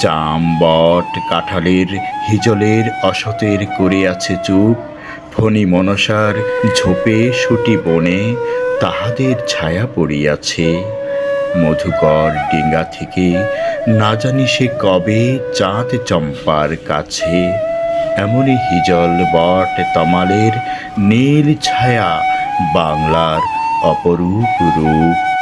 জাম বট কাঁঠালের, হিজলের, অসতের করে আছে চুপ। ফণি মনসার ঝোপে সুটি বনে তাহাদের ছায়া পড়িয়াছে। মধুকর ডিঙ্গা থেকে না জানি সে কবে চাঁদ চম্পার কাছে। এমনই হিজল, বট, তমালের নীল ছায়া বাংলার অপরূপ রূপ।